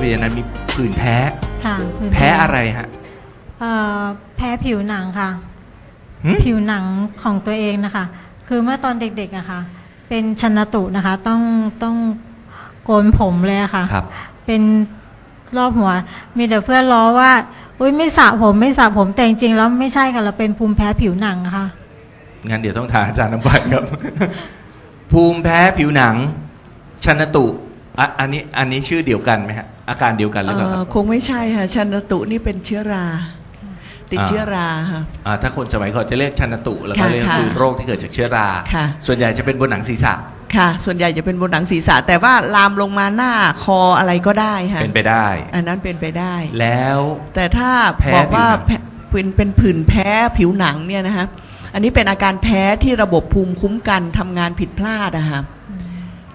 เวียนั้นมีผื่นแพ้ ค่ะผื่นแพ้อะไรฮะเอ่อแพ้ผิวหนังค่ะ หึ ผิวหนังของตัวเองนะคะ คือเมื่อตอนเด็กๆอะค่ะ เป็นชนตุนะคะ ต้องต้องโกนผมเลยอะค่ะ ครับ เป็นรอบหัว มีแต่เพื่อนล้อว่า อุ้ยไม่สระผมไม่สระผมแต่จริงๆแล้วไม่ใช่ค่ะเราเป็นภูมิแพ้ผิวหนังอะค่ะ งั้นเดี๋ยวต้องถามอาจารย์น้ำไปครับ ภูมิแพ้ผิวหนัง ชนตุ อะอันนี้อันนี้ชื่อเดียวกันไหมฮะอาการเดียวกันหรือเปล่าคเอ่รัอบคงไม่ใช่ค่ะชันตุนี่เป็นเชื้อรา ติดอ่า เชื้อราค่ะ อ่าถ้าคนสมัยก่อนจะเรียกชนตุแล้วก็ค่ะเรียกค่ะคือโรคที่เกิดจากเชื้อรา ค่ะ ส่วนใหญ่จะเป็นบนหนังศีรษะค่ะ ส่วนใหญ่จะเป็นบนหนังศีรษะ แต่ว่าลามลงมาหน้าคออะไรก็ได้ค่ะเป็นไปได้ อันนั้นเป็นไปได้ แล้ว แต่ถ้าแพ้บอกว่าผิวหนัง แพ้เป็นเป็นผื่นแพ้ผิวหนังเนี่ยนะคะอันนี้เป็นอาการแพ้ที่ระบบภูมิคุ้มกันทำงานผิดพลาดอะค่ะ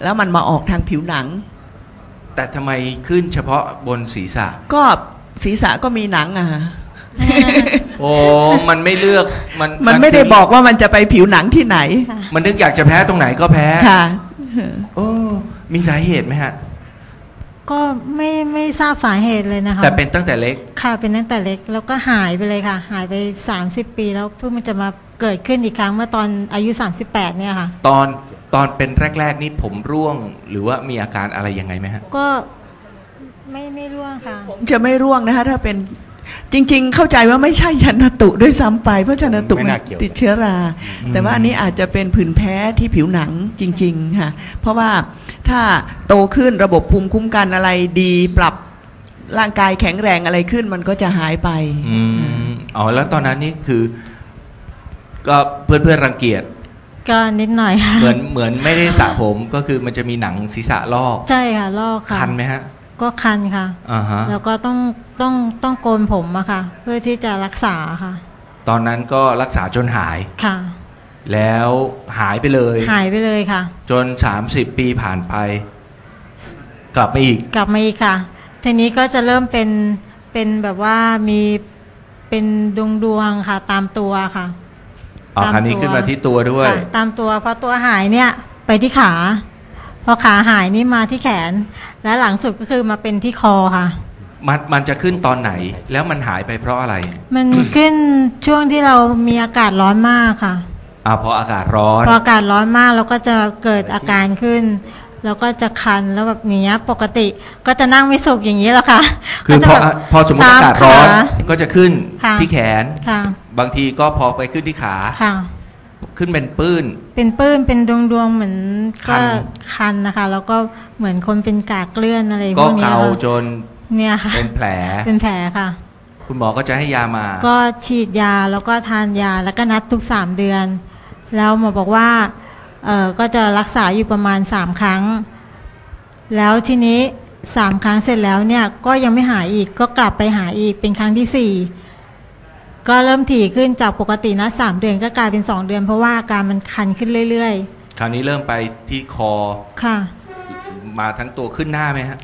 แล้วมันมาออกทางผิวหนัง แต่ทำไมขึ้นเฉพาะบนศีรษะ ก็ศีรษะก็มีหนังอะค่ะโอ้มันไม่เลือกมันมันไม่ได้บอกว่ามันจะไปผิวหนังที่ไหน มันนึกอยากจะแพ้ตรงไหนก็แพ้ค่ะโอ้มีสาเหตุไหมฮะ ก็ไม่ไม่ทราบสาเหตุเลยนะคะแต่เป็นตั้งแต่เล็กค่ะเป็นตั้งแต่เล็ก แล้วก็หายไปเลยค่ะ หายไป 30 ปีแล้วเพิ่งมันจะมาเกิดขึ้นอีกครั้งเมื่อตอนอายุ 38 เนี่ยค่ะ ตอน ตอนเป็นแรก ๆ นี่ผมร่วง หรือว่ามีอาการอะไรยังไงไหมฮะ ก็ไม่ไม่ร่วงค่ะจะไม่ร่วงนะคะถ้าเป็นจริง ๆ เข้าใจว่าไม่ใช่ชันตุด้วยซ้ำไป เพราะชันตุไม่มันน่าเกี่ยว ติดเชื้อรา อืม แต่ว่าอันนี้อาจจะเป็นผื่นแพ้ที่ผิวหนังจริง ๆ ค่ะ เพราะว่าถ้าโตขึ้นระบบภูมิคุ้มกันอะไรดีปรับร่างกายแข็งแรงอะไรขึ้นมันก็จะหายไป อืมอ๋อแล้วตอนนั้นนี่คือ ก็เพื่อนเพื่อนๆรังเกียจ ก็นิดหน่อยค่ะเหมือนเหมือนไม่ได้สระผมก็คือมันจะมีหนังศีรษะลอก ใช่ค่ะลอกค่ะคันไหมฮะ ก็คันค่ะอ่าฮะแล้วก็ต้องต้องต้องโกนผมอะค่ะ เพื่อที่จะรักษาค่ะ ตอนนั้นก็รักษาจนหายค่ะ แล้วหายไปเลย หายไปเลยค่ะ จน 30 ปีผ่านไป กลับมาอีก กลับมาอีกค่ะทีนี้ก็จะเริ่มเป็นเป็นแบบว่ามีเป็นดวงดวงๆค่ะตามตัวค่ะ อ๋อตามคราวนี้ตัวขึ้นมาที่ตัวด้วย ค่ะตามตัวพอตัวหายเนี่ยไปที่ขา พอขาหายนี่มาที่แขน และหลังสุดก็คือมาเป็นที่คอค่ะ มันมันจะขึ้นตอนไหน แล้วมันหายไปเพราะอะไร มันขึ้นช่วงที่เรามีอากาศร้อนมากค่ะ อ่าพออากาศร้อน พออากาศร้อนมากเราก็จะเกิดอาการขึ้น แล้วก็จะคันแล้วแบบอย่างเงี้ยปกติก็จะนั่งไม่สุขอย่างนี้แหละค่ะคือก็จะพอแบบพอสมมติอากาศร้อนตมขก็จะขึ้นค่ะที่แขนค่ะบางทีก็พอไปขึ้นที่ขาค่ะขึ้นเป็นปื้น เป็นปื้น เป็นดวงดวงๆเหมือนคัก็นคันนะคะ แล้วก็เหมือนคนเป็นกากเกลื่อนอะไรพก็วกเนี้ยเกาค่ะจนเนี่ยค่ะเป็นแผล เป็นแผลค่ะ คุณหมอก็จะให้ยามา ก็ฉีดยาแล้วก็ทานยาแล้วก็นัดทุกสามเดือน แล้วหมอบอกว่าเออ ก็จะรักษาอยู่ประมาณสามครั้ง แล้วทีนี้สามครั้งเสร็จแล้วเนี่ย ก็ยังไม่หายอีกก็กลับไปหาอีกเป็นครั้งที่สี่ก็เริ่มถี่ขึ้นจากปกตินะสามเดือนก็กลายเป็นสองเดือน เพราะว่าอาการมันคันขึ้นเรื่อยคราวนี้เริ่มไปที่คอๆค่ะ มาทั้งตัวขึ้นหน้าไหมฮะ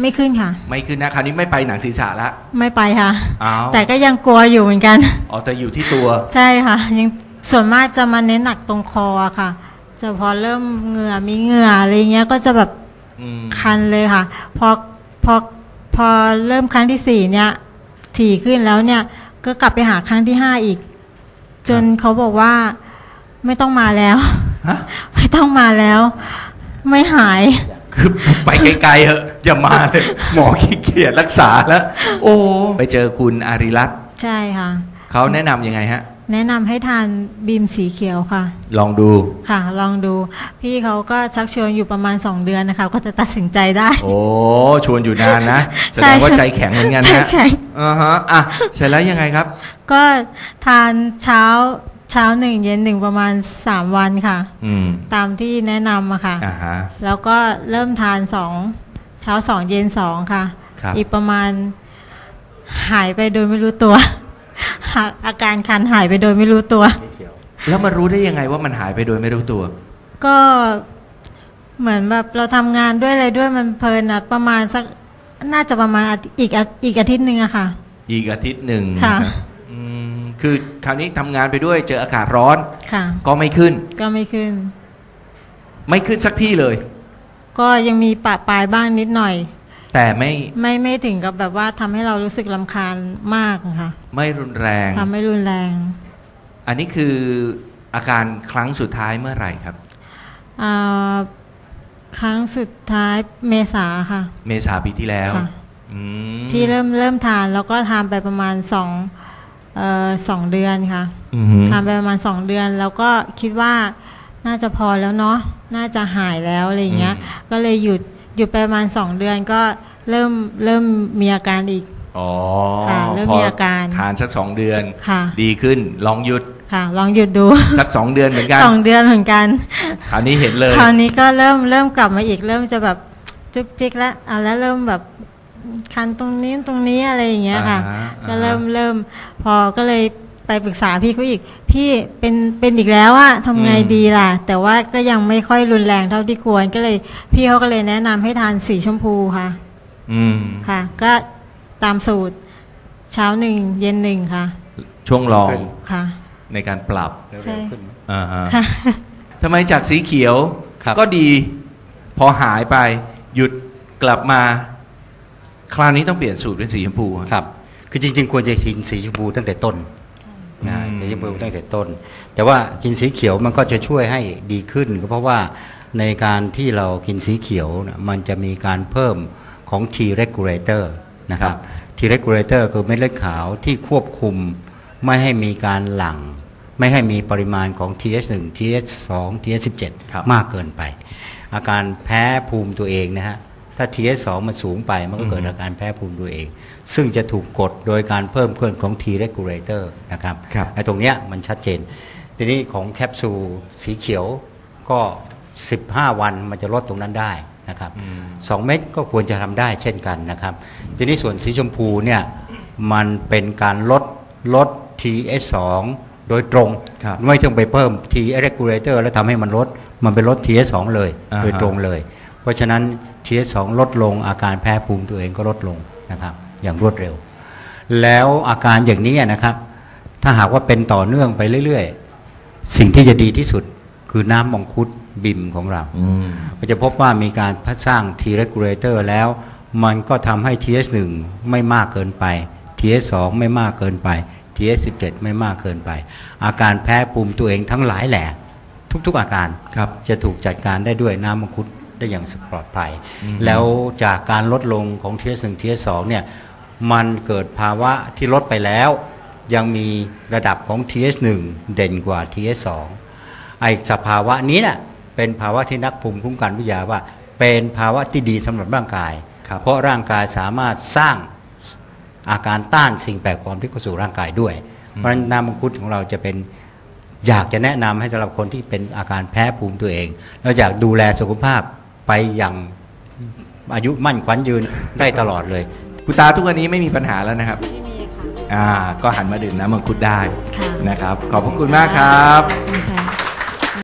ไม่ขึ้นค่ะ ไม่ขึ้นหน้าคราวนี้ไม่ไปหนังศีรษะละ ไม่ไปค่ะอ้าวแต่ก็ยังกลัวอยู่เหมือนกัน อ๋อแต่อยู่ที่ตัว ใช่ค่ะ ยังส่วนมากจะมาเน้นหนักตรงคออะค่ะ จะพอเริ่มเหงื่อมีเหงื่ออะไรเงี้ยก็จะแบบอืมคันเลยค่ะ พอพอพอเริ่มครั้งที่สี่เนี่ยถี่ขึ้นแล้วเนี่ย ก็กลับไปหาครั้งที่ห้าอีก จนเขาบอกว่าไม่ต้องมาแล้ว ฮะ ไม่ต้องมาแล้ว ไม่หาย คือไปไกลๆเหอะอย่ามาเลยหมอขี้เกียจรักษาแล้ว โอ้ ไปเจอคุณอาริรัตน์ใช่ค่ะ เขาแนะนำยังไงฮะ แนะนำให้ทานบีมสีเขียวค่ะ ลองดู ค่ะ ลองดู พี่เขาก็ชักชวนอยู่ประมาณสองเดือนนะคะ ก็จะตัดสินใจได้ โอ้ชวนอยู่นานนะแสใช่ดงว่าใจแข็งเหมือนกันใจนะแข็งอ่าฮะอะเสร็จแล้วยังไงครับ ก็ทานเช้าเช้าหนึ่งเย็นหนึ่งประมาณสามวันค่ะ อืมตามที่แนะนำอะค่ะ อ่าฮะ แล้วก็เริ่มทานสองเช้าสองเย็นสองค่ะ ครับ อีกประมาณหายไปโดยไม่รู้ตัว หาอาการคันหายไปโดยไม่รู้ตัว แล้วมารู้ได้ยังไงว่ามันหายไปโดยไม่รู้ตัว ก็เหมือนแบบเราทำงานด้วยอะไรด้วยมันเพลินอะประมาณสักน่าจะประมาณอาทิอีกอาอีกอาทิตย์หนึ่งอะค่ะ อีกอาทิตย์หนึ่งค่ะนรับอืมคือคราวนี้ทำงานไปด้วยเจออากาศร้อน ค่ะ ก็ไม่ขึ้น ก็ไม่ขึ้น ไม่ขึ้นสักที่เลย ก็ยังมีปะปลายบ้างนิดหน่อย แต่ไม่ไม่ไม่ถึงกับแบบว่าทำให้เรารู้สึกลำคาญมากค่ะ ไม่รุนแรงทำไม่รุนแรง อันนี้คืออาการครั้งสุดท้ายเมื่อไหร่ครับอ่าครั้งสุดท้ายเมษาค่ะ เมษาปีที่แล้วค่ะอืมที่เริ่มเริ่มทานแล้วก็ทานไปประมาณสองเอ่อสองเดือนค่ะอือหือทานไปประมาณสองเดือน แล้วก็คิดว่าน่าจะพอแล้วเนาะน่าจะหายแล้วอะไรอย่างเงี้ย ก็เลยหยุด หยุดไปประมาณสองเดือนก็เริ่มเริ่มมีอาการอีกอ๋อค่ะเริ่มพมีอาการทานสักสองเดือนค่ะ ดีขึ้นลองหยุดค่ะลองหยุดดูสักสองเดือนเหมือนกันสองเดือนเหมือนกันคราวนี้เห็นเลยคราวนี้ก็เริ่มเริ่มกลับมาอีกเริ่มจะแบบจุกจิกแล้วเอาแล้วเริ่มแบบคันตรงนี้ตรงนี้อะไรอย่างเงี้ยค่ะอ่าฮะก็เริ่มเริ่มพอก็เลย ไปปรึกษาพี่เขาอีก พี่เป็นเป็นอีกแล้วอะทำไงดีล่ะ แต่ว่าก็ยังไม่ค่อยรุนแรงเท่าที่ควรก็เลย พี่เขาก็เลยแนะนำให้ทานสีชมพูค่ะ อืม ค่ะ ก็ตามสูตรเช้าหนึ่งเย็นหนึ่งค่ะ ช่วงลองค่ะ ในการปรับใช่อ่าฮะค่ะ ทำไมจากสีเขียวครับ ก็ดี พอหายไป หยุดกลับมา คราวนี้ต้องเปลี่ยนสูตรเป็นสีชมพูอะครับ คือจริง ๆ ควรจะกินสีชมพูตั้งแต่ต้น นะอืมสีชมพูตั้งแต่ต้น แต่ว่ากินสีเขียวมันก็จะช่วยให้ดีขึ้นก็เพราะว่าในการที่เรากินสีเขียวน่ะมันจะมีการเพิ่มของ T regulator นะครับ T regulator คือเม็ดเลือดขาวที่ควบคุมไม่ให้มีการหลั่ง ไม่ให้มีปริมาณของ TH1 TH2 TH17 ครับมากเกินไป อาการแพ้ภูมิตัวเองนะฮะ ถ้า TH2 มันสูงไปมันก็เกิดอาการแพ้ภูมิตัวเอง ซึ่งจะถูกกดโดยการเพิ่มขึ้นของ T regulator นะครับครับไอ้ตรงเนี้ยมันชัดเจน ทีนี้ของแคปซูลสีเขียวก็ 15 วันมันจะลดตรงนั้นได้นะครับอืมสองเม็ดก็ควรจะทำได้เช่นกันนะครับ ทีนี้ส่วนสีชมพูเนี่ยมันเป็นการลดลด TH2 โดยตรงครับไม่ต้องไปเพิ่ม T regulator แล้วทำให้มันลด มันเป็นลด TH2 เลยอ่าฮะโดยตรงเลย เพราะฉะนั้น TH2 ลดลงอาการแพ้ภูมิตัวเองก็ลดลงนะครับ อย่างรวดเร็ว แล้วอาการอย่างนี้นะครับ ถ้าหากว่าเป็นต่อเนื่องไปเรื่อยๆ สิ่งที่จะดีที่สุดคือน้ำมังคุดบิมของเราอืมก็จะพบว่ามีการพัฒสร้าง T regulator แล้ว มันก็ทำให้ TH1 ไม่มากเกินไป TH2 ไม่มากเกินไป TH17 ไม่มากเกินไป อาการแพ้ภูมิตัวเองทั้งหลายแหละ ทุกๆอาการครับจะถูกจัดการได้ด้วยน้ำมังคุด ได้อย่างปลอดภัยอืมแล้วจากการลดลงของ TH1 TH2 เนี่ยมันเกิดภาวะที่ลดไปแล้ว ยังมีระดับของ TH1 เด่นกว่า TH2 ไอสภาวะนี้น่ะเป็นภาวะที่นักภูมิคุ้มกันวิทยาว่า เป็นภาวะที่ดีสำหรับร่างกายครับเพราะร่างกายสามารถสร้างอาการต้านสิ่งแปลกปลอมที่เข้าสู่ร่างกายด้วย เพราะฉะนั้นน้ำมังคุดของเราจะเป็นอยากจะแนะนำให้สำหรับคนที่เป็นอาการแพ้ภูมิตัวเอง แล้วอยากดูแลสุขภาพ ไปอย่างอายุมั่นขวัญยืนได้ตลอดเลย คุณตาทุกวันนี้ไม่มีปัญหาแล้วนะครับ ไม่มีค่ะ อ่า ก็หันมาดื่มน้ำมังคุดได้ค่ะ นะครับ ขอบพระคุณมากครับ ขอบคุณค่ะ